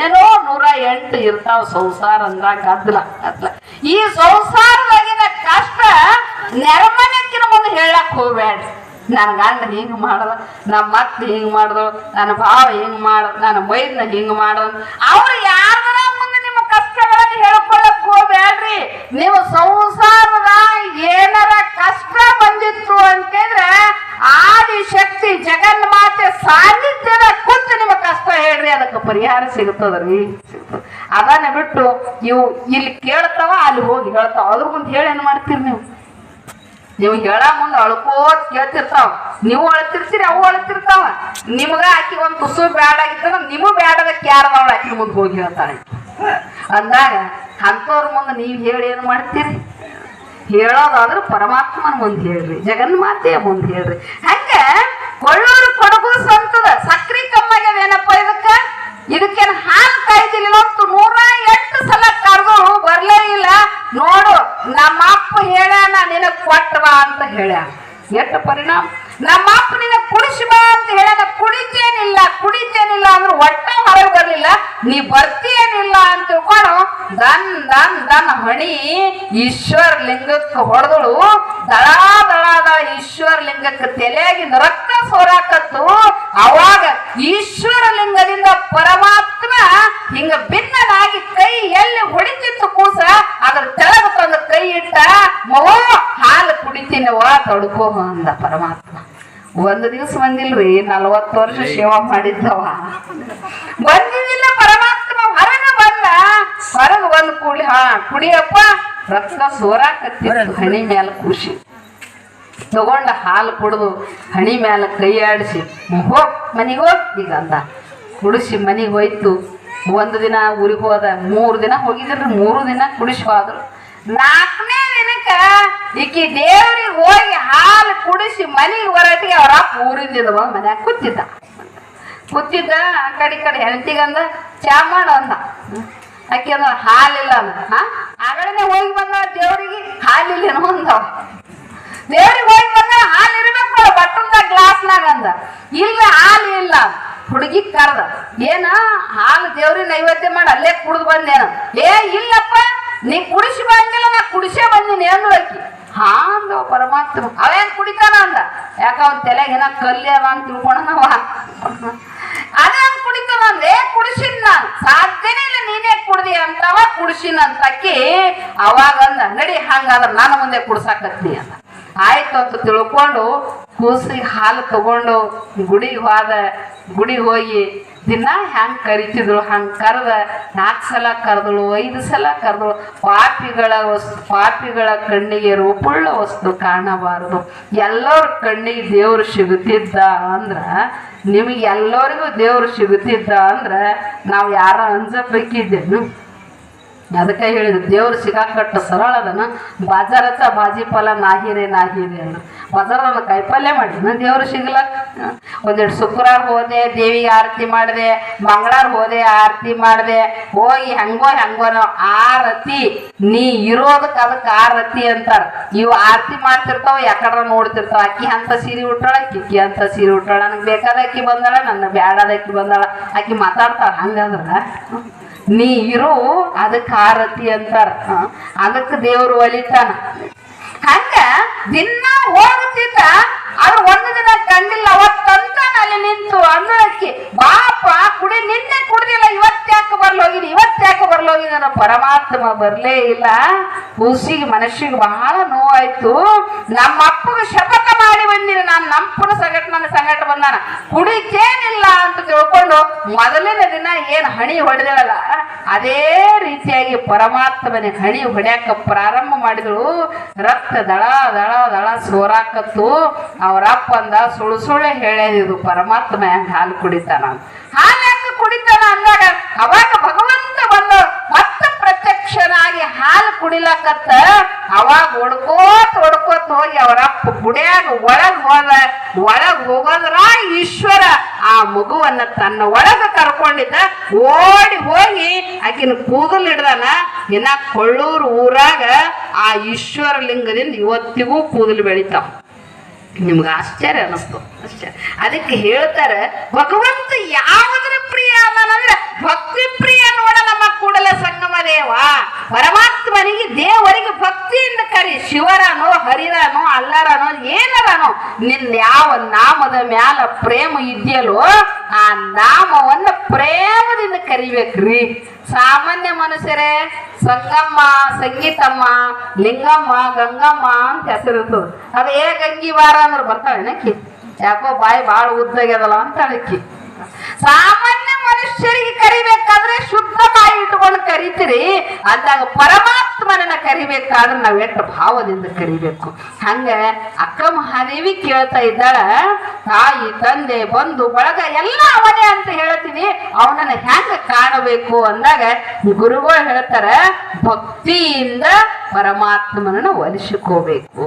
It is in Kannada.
ಏನೋ ನೂರ ಎಂಟು ಇರ್ತಾವ ಸಂಸಾರ ಅಂದ್ರ ಗದ್ದಲ ಗದ್ದಲ ಈ ಸಂಸಾರದಾಗಿನ ಕಷ್ಟ ನೆರಮನೆಕ್ಕಿನ ಮುಂದೆ ಹೇಳಕ್ ಹೋಗ್ಬೇಡ್ರಿ. ನನ್ನ ಗಂಡ ಹಿಂಗ್ ಮಾಡ್ದ ನಮ್ಮ ಮಕ್ಳು ಹಿಂಗ್ ಮಾಡ್ದು ನನ್ನ ಭಾವ ಹಿಂಗ್ ಮಾಡ ನನ್ನ ಮೈದ್ನ ಹಿಂಗ್ ಮಾಡೋದು. ಅವ್ರು ಯಾರ ಮುಂದೆ ನಿಮ್ಮ ಕಷ್ಟಗಳನ್ನ ಹೇಳ್ಕೊಳಕ್ ಹೋಗ್ಬೇಡ್ರಿ. ನೀವು ಸಂಸಾರದ ಏನಾರ ಕಷ್ಟ ಬಂದಿತ್ತು ಅಂತಂದ್ರೆ ಆದಿ ಶಕ್ತಿ ಜಗನ್ಮಾತೆ ಸಾನ್ನಿಧ್ಯದ ಕುಂತು ನಿಮ್ಮ ಕಷ್ಟ ಹೇಳ್ರಿ ಅದಕ್ಕೆ ಪರಿಹಾರ ಸಿಗುತ್ತದ್ರಿ ಅದನ್ನ ಬಿಟ್ಟು ಇವು ಇಲ್ಲಿ ಕೇಳ್ತಾವ, ಅಲ್ಲಿ ಹೋಗಿ ಹೇಳ್ತಾವ. ಅದ್ರ ಮುಂದೆ ಹೇಳಿ ಏನ್ ಮಾಡ್ತೀರಿ ನೀವು? ನೀವು ಹೇಳ ಮುಂದೆ ಅಳ್ಕೋತ್ ಕೇಳ್ತಿರ್ತಾವ. ನೀವು ಅಳ್ತಿರ್ತೀರಿ, ಅವು ಅಳ್ತಿರ್ತಾವ. ನಿಮ್ಗ ಆಕಿ ಒಂದ್ ತುಸು ಬ್ಯಾಡ ಆಗಿತ್ತಂದ್ರ ಬೇಡದ ಬ್ಯಾಡದಕ್ಕೆ ಯಾರದವಳ ಆಕಿ ಮುಂದೆ ಹೋಗಿ ಹೇಳ್ತಾಳೆ. ಅಂದಾಗ ಅಂತವ್ರ ಮುಂದೆ ನೀವು ಹೇಳಿ ಏನು ಮಾಡ್ತೀರಿ? ಹೇಳೋದಾದ್ರೆ ಪರಮಾತ್ಮನ ಮುಂದೆ ಹೇಳ್ರಿ, ಜಗನ್ಮಾತೆಯ ಮುಂದೆ ಹೇಳ್ರಿ. ಹಂಗ ಕೊಳ್ಳೂರು ಕೊಡಗು ಸಂತದ, ಸಕ್ರಿ ಏನಪ್ಪ ಇದಕ್ಕ? ಇದಕ್ಕೇನು ಹಾಲು ಕಾಯ್ದಿಲ್ಲ. ಅಂತ ನೂರ ಎಂಟು ಸಲ ಕರೆದು ಬರ್ಲೇ ಇಲ್ಲ. ನೋಡು ನಮ್ಮ ಅಪ್ಪ ಹೇಳ್ಯಾನ, ನಿನಗ್ ಕೊಟ್ಟವಾ ಅಂತ ಹೇಳ್ಯಾ ಎಷ್ಟು ಪರಿಣಾಮ? ನಮ್ಮ ಅಪ್ಪ ನಿನಗ್ ಕುಡಿಸಿ ಬಾ ಅಂತ ಹೇಳ್ಯಾನ. ಕುಡಿತೇನಿಲ್ಲ ಕುಡಿತೇನಿಲ್ಲ ಅಂದ್ರೆ ಒಟ್ಟ ಹೊರಗೆ ಬರ್ಲಿಲ್ಲ. ನೀ ಬರ್ತೀಯೇನಿಲ್ಲ ಅಂತ ತಿಳ್ಕೊಂಡು ದನ್ ದನ್ ದನ್ ಹಣಿ ಈಶ್ವರ ಲಿಂಗಕ್ಕೆ ಹೊಡೆದಳು. ದಳ ದಳ ದಳ ಈಶ್ವರ ಲಿಂಗಕ್ಕೆ ತಲೆಯಾಗಿಂದ ರಕ್ತ ಸೋರಾಕತ್ತು ಅವಾಗ ಈಶ್ವರ ಲಿಂಗದಿಂದ ಪರಮಾತ್ಮ ಹಿಂಗ ಭಿನ್ನನಾಗಿ ಕೈ ಎಲ್ಲಿ ಹೊಡಿತಿತ್ತು ಕೂಸ ಅದ್ರ ತೆಳಗ ತಂದು ಕೈ ಇಟ್ಟ ಮಗೋ ಹಾಲು ಕುಡಿತೀನವ ತಡ್ಕೋ ಅಂದ ಪರಮಾತ್ಮ. ಒಂದು ದಿವಸ ಬಂದಿಲ್ರಿ, ನಲ್ವತ್ತು ವರ್ಷ ಸೇವಾ ಮಾಡಿದ್ದವ. ಬಂದಿದ್ದಿಲ್ಲ ಪರಮಾತ್ಮ, ಹೊರಗೆ ಬಂದ. ಹೊರಗ ಬಂದ ಕುಡಿ ಹಾ, ಕುಡಿಯಪ್ಪ, ರಕ್ತ ಸೋರಾಕತ್ತಿತ್ತು, ಹಣಿ ಮ್ಯಾಲ ಖುಷಿ ತಗೊಂಡ ಹಾಲು ಕುಡಿದು ಹಣಿ ಮ್ಯಾಲ ಕೈ ಆಡಿಸಿ ಹೋಗ್ ಮನೆಗೆ ಈಗ ಅಂದ. ಕುಡಿಸಿ ಮನೆಗೆ ಹೋಯ್ತು. ಒಂದು ದಿನ ಊರಿಗೆ ಹೋದ, ಮೂರು ದಿನ ಹೋಗಿದ್ರಿ, ಮೂರು ದಿನ ಕುಡಿಸಿ ಹೋದ್ರು. ನಾಲ್ಕನೇ ದಿನಕ್ಕ ಈಕಿ ದೇವ್ರಿಗೆ ಹೋಗಿ ಹಾಲು ಕುಡಿಸಿ ಮನೆಗೆ ಹೊರಟಿಗೆ ಅವ್ರ ಅಪ್ಪ ಊರಿಂದ ಮನ್ಯಾಗ ಕೂತಿದ್ದ. ಕೂತಿದ್ದ, ಆ ಕಡೆ ಈ ಕಡೆ ಹೆಂಡತಿಗಂದ ಚಾ ಮಾಡು ಅಂದ. ಆಕೆ ಅಂದ, ಹಾಲಿಲ್ಲ ಅಂದ. ಹಾ? ಆಗಳೇ ಹೋಗಿ ಬಂದ ದೇವ್ರಿಗೆ, ಹಾಲಿಲ್ಲೇನೋ ಅಂದ. ದೇವ್ರಿಗೆ ಹೋಗಿ ಬಂದ, ಹಾಲು ಇರ್ಬೇಕು ಬಟ್ಟಲ್ದಾಗ ಗ್ಲಾಸ್ನಾಗ ಅಂದ. ಇಲ್ಲ ಹಾಲು ಇಲ್ಲ. ಹುಡುಗಿ ಕರ್ದ, ಏನ, ಹಾಲು ದೇವ್ರಿಗೆ ನೈವೇದ್ಯ ಮಾಡಿ, ಅಲ್ಲೇ ಕುಡ್ದು ಬಂದೇನ. ಏ, ಇಲ್ಲಪ್ಪ ನೀ ಕುಡಿಸಿ ಬಂದಿಲ್ಲ ನಾ ಕುಡಿಸೇ ಬಂದಿನಿ ಅಂದ್ರೆ ಅಕ್ಕಿ ಹಾ ಅಂದ ಪರಮಾತ್ಮ. ಅವೇನ್ ಕುಡಿತಾನ ಅಂದ. ಯಾಕ ಅವ್ನ ತಲೆಗೆ ಏನ ಅದ ಅಂತ ತಿಳ್ಕೊಂಡನವ ಅದೇನ್ ಕುಡಿತಾನ ಅಂದೆ? ಕುಡಿಸಿನ್ ನಾನು. ಸಾಧ್ಯನೇ ಇಲ್ಲ ನೀನೇ ಕುಡ್ದಿ ಅಂತವ ಕುಡಿಸಿನ ಅಂತ ಅಕ್ಕಿ ಅವಾಗ ಅಂದ, ನಡಿ ಹಂಗಾದ್ರ ನಾನು ಮುಂದೆ ಕುಡ್ಸಾಕತ್ನಿ ಅಂತ. ಆಯ್ತು ಅಂತ ತಿಳ್ಕೊಂಡು ಕೂಸಿಗೆ ಹಾಲು ತಗೊಂಡು ಗುಡಿಗೆ ಹೋದ, ಗುಡಿಗೆ ಹೋಗಿ ದಿನ ಹೆಂಗ್ ಕರಿತಿದ್ರು, ಹಂಗ್ ಕರೆದ ನಾಲ್ಕು ಸಲ ಕರೆದಳು, ಐದು ಸಲ ಕರೆದಳು. ಪಾಪಿಗಳ ವಸ್ತು ಪಾಪಿಗಳ ಕಣ್ಣಿಗೆ ರೂಪುಳ್ಳ ವಸ್ತು ಕಾಣಬಾರದು. ಎಲ್ಲರ ಕಣ್ಣಿಗೆ ದೇವ್ರು ಸಿಗುತ್ತಿದ್ದ ಅಂದ್ರ, ನಿಮಗೆ ಎಲ್ಲರಿಗೂ ದೇವ್ರು ಸಿಗುತ್ತಿದ್ದ ಅಂದ್ರ, ನಾವು ಯಾರ ಅಂಜಬೇಕಿದ್ದೇನು ಅದಕ್ಕೆ ಹೇಳಿದ್ರು, ದೇವ್ರು ಸಿಗಾಕಟ್ಟ ಸರಳ ಅದನ. ಬಾಜಾರತ್ತ ಬಾಜಿ ಫಲ ನಾಹಿರೆ ನಾಹಿರೆ ಅಂದ್ರು ಬಾಜಾರದ ಕಾಯಿಪಲ್ಯ ಮಾಡಿದ್ನ ದೇವ್ರು ಸಿಗ್ಲಕ್ಕ ಒಂದೆರಡು ಶುಕ್ರವಾರ ಹೋದೆ, ದೇವಿಗೆ ಆರತಿ ಮಾಡಿದೆ, ಮಂಗಳವಾರ ಹೋದೆ, ಆರತಿ ಮಾಡಿದೆ. ಹೋಗಿ ಹೆಂಗೋ, ಹೆಂಗೋನೋ, ಆರತಿ. ನೀ ಇರೋದಕ್ಕೆ ಅದಕ್ಕೆ ಆರತಿ ಅಂತಾರ. ಇವು ಆರತಿ ಮಾಡ್ತಿರ್ತಾವ ಯಾಕಡ್ರ ನೋಡ್ತಿರ್ತಾವ. ಅಕ್ಕಿ ಅಂತ ಸೀರೆ ಉಟ್ಟಾಳ, ಕಿಕ್ಕಿ ಅಂತ ಸೀರೆ ಉಟ್ಟಾಳ. ನನಗೆ ಬೇಕಾದ ಅಕ್ಕಿ ಬಂದಾಳ ನನ್ನ ಬ್ಯಾಡದ ಅಕ್ಕಿ ಬಂದಾಳ. ಆಕಿ ಮಾತಾಡ್ತಾಳ ಹಂಗಂದ್ರ. ನೀ ಇರು, ಅದಕ್ಕೆ ಆರತಿ ಅಂತಾರ? ಅದಕ್ಕೆ ದೇವ್ರು ಒಲಿತಾನ ಹಂಗ ದಿನ ಹೋಗುತ್ತಿದ್ದ ಅದು ಒಂದು ದಿನ ಕಂಡಿಲ್ಲ ಅವತ್ತಂತ ಅಲ್ಲಿ ನಿಂತು ಅಂದಳಕ್ಕಿ ಬಾಪ ಕುಡಿ ನಿನ್ನೆ ಕುಡ್ದಿಲ್ಲ ಇವತ್ತ್ಯಾಕೆ ಬರ್ಲೋಗಿನಿ ಇವತ್ತ್ಯಾಕೆ ಅನ್ನೋ ಪರಮಾತ್ಮ ಬರ್ಲೇ ಇಲ್ಲ. ಕೂಸಿಗೆ ಮನಸ್ಸಿಗೆ ಬಹಳ ನೋವಾಯ್ತು. ನಮ್ಮ ಅಪ್ಪಗೆ ಶಪಥ ಮಾಡಿ ಬಂದಿನಿ. ನಾನು ನಮ್ಮಪ್ಪನ ಸಂಘಟ ನನ್ನ ಸಂಗಟ ಬಂದಾನ. ಕುಡಿಕೇನಿಲ್ಲ ಅಂತ ತಿಳ್ಕೊಂಡು ಮೊದಲಿನ ದಿನ ಏನ್ ಹಣಿ ಹೊಡೆದಳಲ್ಲ. ಅದೇ ರೀತಿಯಾಗಿ ಪರಮಾತ್ಮನ ಹಣಿ ಹೊಡ್ಯಾಕ ಪ್ರಾರಂಭ ಮಾಡಿದಳು ರಕ್ತ ದಳ ದಳ ದಳ ಸೋರಾಕತ್ತು. ಅವ್ರ ಅಪ್ಪ ಅಂದ, ಸುಳ್ಳು, ಸುಳ್ಳೆ ಹೇಳಿದ್ರು ಪರಮಾತ್ಮ ಹೆಂಗೆ ಹಾಲು ಕುಡಿತಾನ. ಹಾಲು ಕುಡಿತಾನ ಅಂದಾಗ ಅವಾಗ ಭಗವಂತ ಬಂದ ಮತ್ತೆ ಪ್ರತ್ಯಕ್ಷನಾಗಿ ಹಾಲು ಕುಡಿಲಕತ್ತ ಅವಾಗ ಹೊಡ್ಕೋತ್ ಹೊಡ್ಕೋತ್ ಹೋಗಿ ಅವರ ಗುಡಿಯಾಗ ಒಳಗ್ ಹೋದ, ಒಳಗ್ ಹೋಗೋದ್ರ ಈಶ್ವರ ಆ ಮಗುವನ್ನ ತನ್ನ ಒಳಗ ಕರ್ಕೊಂಡಿದ್ದ. ಓಡಿ ಹೋಗಿ ಆಕಿನ ಕೂದಲು ಹಿಡ್ದಾನ. ಇನ್ನ ಕೊಳ್ಳೂರು ಊರಾಗ ಆ ಈಶ್ವರ ಲಿಂಗದಿಂದ ಇವತ್ತಿಗೂ ಕೂದಲು ಬೆಳಿತಾವ. ನಿಮ್ಗೆ ಆಶ್ಚರ್ಯ ಅನ್ನಿಸ್ತು ಆಶ್ಚರ್ಯ. ಅದಕ್ಕೆ ಹೇಳ್ತಾರೆ, ಭಗವಂತ ಯಾವುದ್ರ ಪ್ರಿಯ ಅಂದ್ರೆ ಭಕ್ತಿ ಪ್ರಿಯ ನೋಡ ನಮ್ಮ ಕೂಡಲ ಸಂಗಮ ದೇವ. ಪರಮಾತ್ಮನಿಗೆ ದೇವರಿಗೆ ಭಕ್ತಿಯಿಂದ ಕರಿ. ಶಿವರನೋ, ಹರಿರನೋ, ಅಲ್ಲರನೋ, ಏನರನೋ, ನಿನ್ನ ಯಾವ ನಾಮದ ಮ್ಯಾಲ ಪ್ರೇಮ ಇದೆಯಲ್ಲೋ, ಆ ನಾಮವನ್ನ ಪ್ರೇಮದಿಂದ ಕರಿಬೇಕ್ರಿ. ಸಾಮಾನ್ಯ ಮನುಷ್ಯರೇ, ಸಂಗಮ್ಮ, ಸಂಗೀತಮ್ಮ, ಲಿಂಗಮ್ಮ, ಗಂಗಮ್ಮ ಅಂತ ಹೆಸರಿರ್ತದ ಅದು ಏ ಗಂಗಿ ವಾರ ಅಂದ್ರೆ ಬರ್ತಾಳೆ ನಕ್ಕಿ ಯಾಕೋ ಬಾಯಿ ಭಾಳ ಉದ್ದಾಗ್ಯದಲ್ಲ ಅಂತ ಅಳಕ್ಕಿ ಸಾಮಾನ್ಯ ಮನುಷ್ಯರಿಗೆ ಕರಿಬೇಕಾದ್ರೆ ಶುದ್ಧ ಬಾಯಿ ಇಟ್ಕೊಂಡು ಕರಿತೀರಿ ಅಂದಾಗ ಪರಮಾತ್ಮನನ್ನ ಕರಿಬೇಕಾದ್ರೆ ನಾವ್ ಎಷ್ಟು ಭಾವದಿಂದ ಕರಿಬೇಕು. ಹಂಗ ಅಕ್ಕ ಮಹಾದೇವಿ ಕೇಳ್ತಾ ಇದ್ದಾಳ, ತಾಯಿ, ತಂದೆ, ಬಂಧು, ಬಳಗ ಎಲ್ಲ ಅವನೇ ಅಂತ ಹೇಳ್ತೀನಿ, ಅವನನ್ನ ಹೆಂಗ ಕಾಣಬೇಕು ಅಂದಾಗ ಗುರುಗಳು ಹೇಳ್ತಾರ, ಭಕ್ತಿಯಿಂದ ಪರಮಾತ್ಮನನ್ನ ಒಲಿಸಿಕೋಬೇಕು.